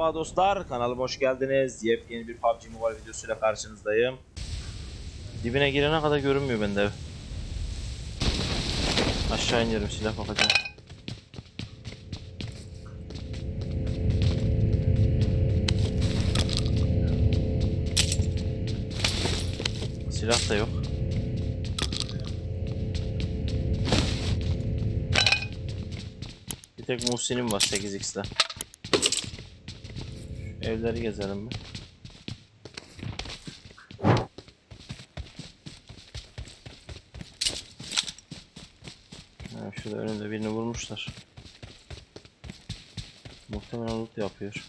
Merhaba dostlar, kanalıma hoş geldiniz. Yepyeni bir PUBG Mobile videosuyla karşınızdayım. Dibine girene kadar görünmüyor bende. Aşağı iniyorum silah bakacağım. Silah da yok. Bir tek Muhsin'im var 8x'de. Evleri gezelim bir. Ha, şurada önünde birini vurmuşlar. Muhtemelen loot yapıyor.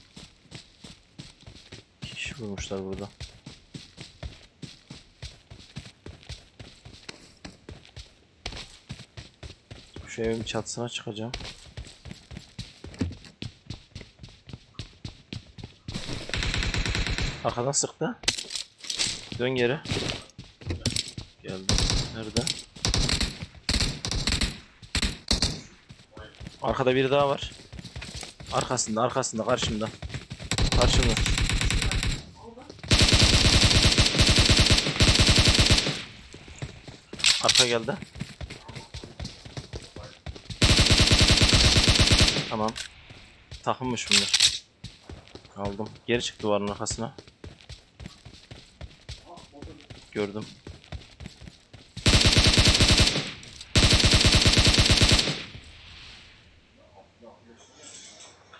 Kişi vurmuşlar burada. Şu evin çatısına çıkacağım. Arkadan sıktı. Dön geri. Geldi. Nerede? Arkada biri daha var. Arkasında, arkasında, karşımda. Karşımda. Arka geldi. Tamam. Takılmış bunlar. Aldım. Geri çık duvarın arkasına. Gördüm.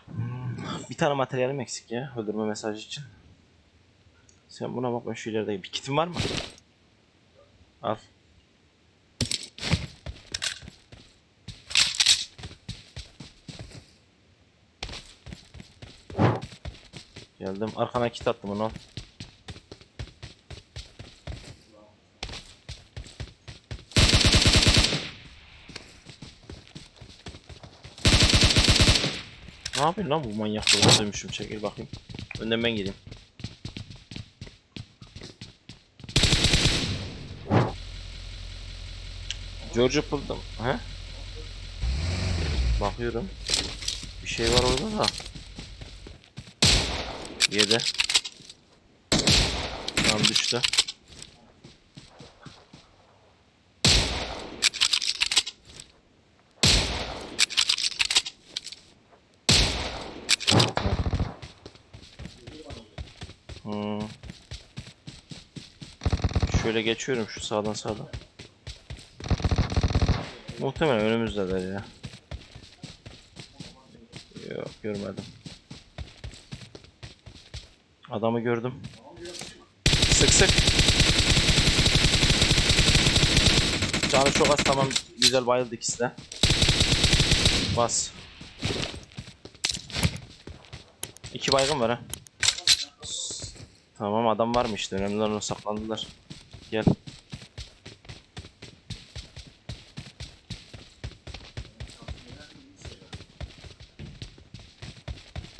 Hmm, Bir tane materyalim eksik ya öldürme mesajı için. Sen buna bak ben şu ilerideyim. Bir kitin var mı? Al. Geldim. Arkana kit attım onu. Ne yapıyorsun lan bu manyak burada duymuşum çekil bakayım. Önden ben gireyim. George'u buldum. He? Bakıyorum. Bir şey var orada da. Yedi. Tamam düştü. Şöyle geçiyorum şu sağdan sağdan. Muhtemelen önümüzdeler ya. Yok görmedim. Adamı gördüm. Sık sık. Canı çok az tamam. Güzel bayıldı ikisi de. Bas. İki baygın var ha. Tamam adam var mı işte önemli olan saklandılar. Gel.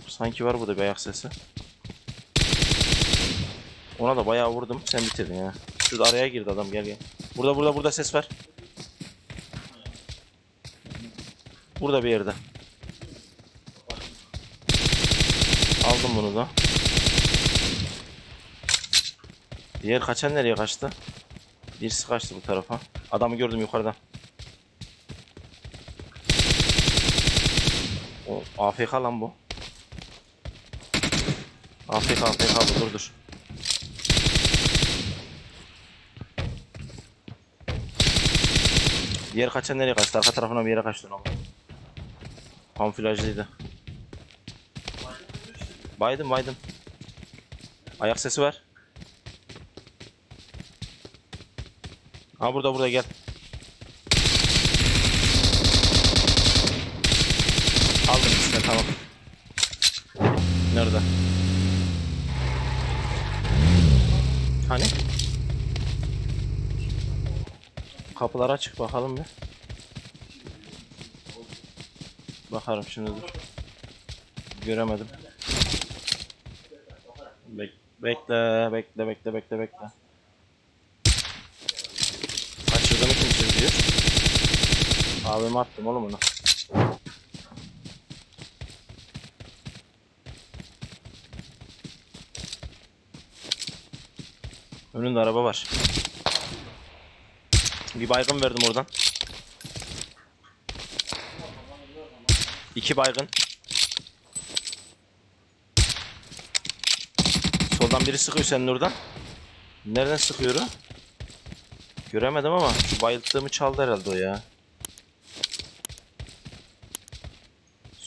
Sanki var burada bir ayak sesi. Ona da bayağı vurdum. Sen bitirdin ya. Şurada araya girdi adam gel gel. Burada burada burada ses var. Burada bir yerde. Aldım bunu da. Diğer kaçan nereye kaçtı? Birisi kaçtı bu tarafa. Adamı gördüm yukarıda. O AFK lan bu. AFK AFK bu dur dur. Diğer kaçan nereye kaçtı? Arka tarafına bir yere kaçtı ama. Kamuflajlıydı. Baydım baydım. Ayak sesi var. Ha burada burada gel. Aldım işte tamam. Nerede? Hani? Kapılar açık bakalım bir. Bakarım şimdi dur. Göremedim. Bek bekle, bekle, bekle, bekle, bekle. Abim attım oğlum onu. Önünde araba var. Bir baygın verdim oradan. İki baygın. Soldan biri sıkıyor senin oradan. Nereden sıkıyor? Göremedim ama bayılttığımı çaldı herhalde o ya.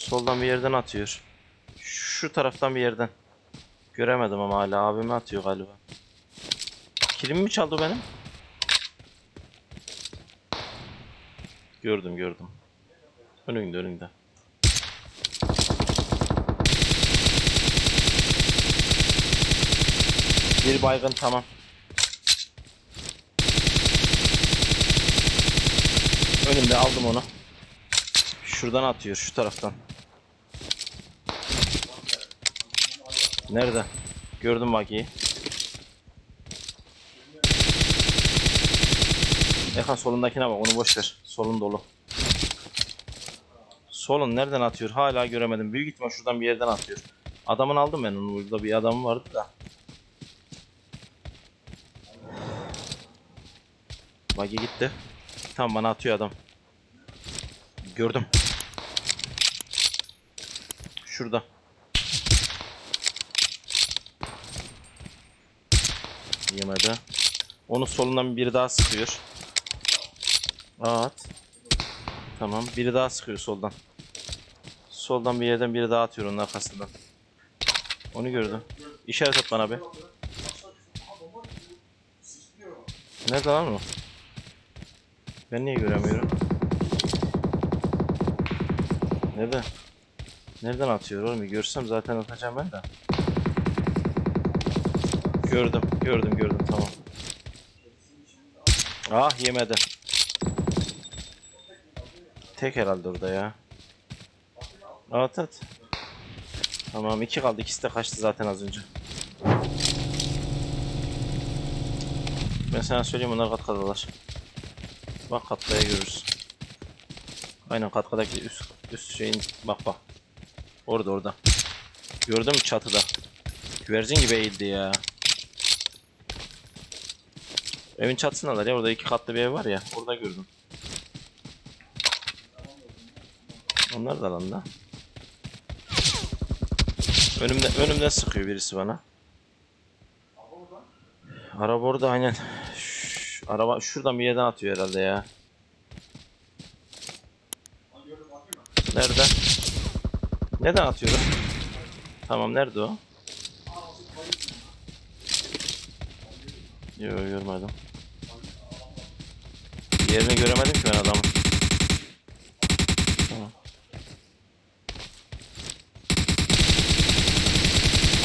Soldan bir yerden atıyor. Şu taraftan bir yerden. Göremedim ama hala abime atıyor galiba. Kilimi mi çaldı benim? Gördüm gördüm. Önünde önünde. Bir baygın tamam. Önümde aldım onu. Şuradan atıyor şu taraftan. Nerede? Gördüm bagiyi. Ekan solundakine bak onu boş ver. Solun dolu. Solun nereden atıyor? Hala göremedim. Büyük ihtimal şuradan bir yerden atıyor. Adamın aldım ben onu. Burada bir adam vardı da. Bagi gitti. Tam bana atıyor adam. Gördüm. Şurada. Yemedi. Onun solundan biri daha sıkıyor. At. Tamam. Biri daha sıkıyor soldan. Soldan bir yerden biri daha atıyor onun arkasından. Onu gördüm. İşaret at bana bir. Nerede lan o? Ben niye göremiyorum? Nerede? Nereden atıyor oğlum? Görsem zaten atacağım ben de. Gördüm, gördüm, gördüm. Tamam. Ah yemedi. Tek herhalde orada ya. At at. Tamam iki kaldı. İkisi de kaçtı zaten az önce. Ben sana söyleyeyim onlar kat kadalar. Bak katkaya görürüz. Aynen katkadaki üst üst şeyin bak bak. Orada orada. Gördün mü çatıda? Güvercin gibi eğildi ya. Evin çatısındalar ya orada iki katlı bir ev var ya orada gördüm. Onlar da alanda. Önümde önümden sıkıyor birisi bana. Araba orada aynen. Şş, araba şuradan bir yerden atıyor herhalde ya. Nerede? Neden atıyor? Tamam nerede o? Yok görmedim. Yerini göremedim ki ben. Tamam.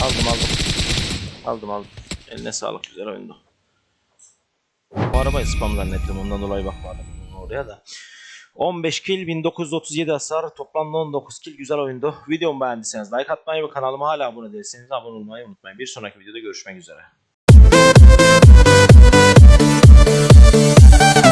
Aldım aldım. Aldım aldım. Eline sağlık güzel oyundu. Bu arabayı spam zannettim ondan dolayı bakmadım oraya da. 15 kill 1937 hasar toplamda 19 kill güzel oyundu. Videomu beğendiyseniz like atmayı ve kanalıma hala abone değilseniz abone olmayı unutmayın. Bir sonraki videoda görüşmek üzere. Thank you.